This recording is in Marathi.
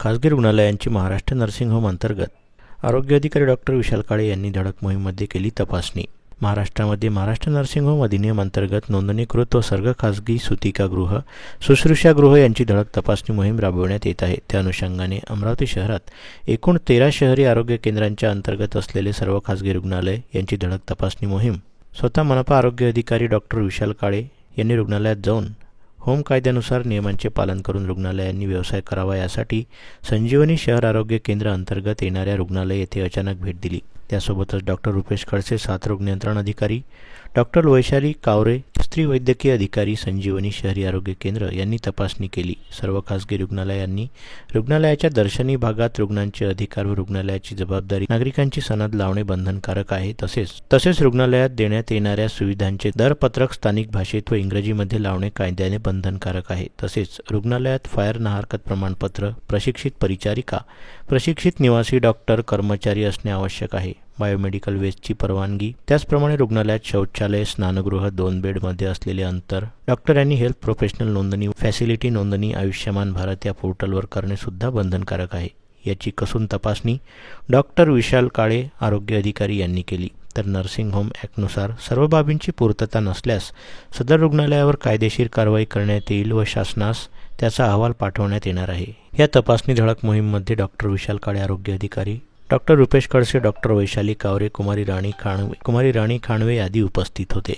खासगी रुग्णालयांची महाराष्ट्र नर्सिंग होम अंतर्गत. आरोग्य अधिकारी डॉक्टर विशाल काळे यांनी धडक मोहीममध्ये केली तपासणी. महाराष्ट्रामध्ये महाराष्ट्र नर्सिंग होम अधिनियम अंतर्गत नोंदणीकृत व सर्व खासगी सुतिकागृह शुश्रूषागृह यांची धडक तपासणी मोहीम राबविण्यात येत आहे. त्या अनुषंगाने अमरावती शहरात एकूण तेरा शहरी आरोग्य केंद्रांच्या अंतर्गत असलेले सर्व खासगी रुग्णालय यांची धडक तपासणी मोहीम. स्वतः मनपा आरोग्य अधिकारी डॉक्टर विशाल काळे यांनी रुग्णालयात जाऊन होम कायद्यानुसार नियमांचे पालन करून रुग्णालयांनी व्यवसाय करावा यासाठी संजीवनी शहर आरोग्य केंद्र अंतर्गत येणाऱ्या रुग्णालय येथे अचानक भेट दिली. त्यासोबतच डॉक्टर रुपेश खडसे साथरोग नियंत्रण अधिकारी डॉक्टर वैशाली कावरे स्त्री वैद्यकीय अधिकारी संजीवनी शहरी आरोग्य केंद्र यांनी तपासणी केली. सर्व खासगी रुग्णालयांनी रुग्णालयाच्या दर्शनी भागात रुग्णांचे अधिकार व रुग्णालयाची जबाबदारी नागरिकांची सनद लावणे बंधनकारक आहे तसेच तसेच रुग्णालयात देण्यात येणाऱ्या सुविधांचे दरपत्रक स्थानिक भाषेत व इंग्रजीमध्ये लावणे कायद्याने बंधनकारक आहे. तसेच रुग्णालयात फायर नहारकत प्रमाणपत्र प्रशिक्षित परिचारिका प्रशिक्षित निवासी डॉक्टर कर्मचारी असणे आवश्यक आहे. बायोमेडिकल वेस्टची परवानगी. त्याचप्रमाणे रुग्णालयात शौचालय स्नानगृह दोन बेडमध्ये असलेले अंतर. डॉक्टर यांनी हेल्थ प्रोफेशनल नोंदणी फॅसिलिटी नोंदणी आयुष्यमान भारत या पोर्टलवर करणे सुद्धा बंधनकारक आहे. याची कसून तपासणी डॉक्टर विशाल काळे आरोग्य अधिकारी यांनी केली. तर नर्सिंग होम ॲक्टनुसार सर्व बाबींची पूर्तता नसल्यास सदर रुग्णालयावर कायदेशीर कारवाई करण्यात येईल व शासनास त्याचा अहवाल पाठवण्यात येणार आहे. या तपासणी धडक मोहीममध्ये डॉक्टर विशाल काळे आरोग्य अधिकारी डॉक्टर रुपेश खडसे डॉक्टर वैशाली कावरे कुमारी राणी खाणवे कुमारी राणी खाणवे आदी उपस्थित होते.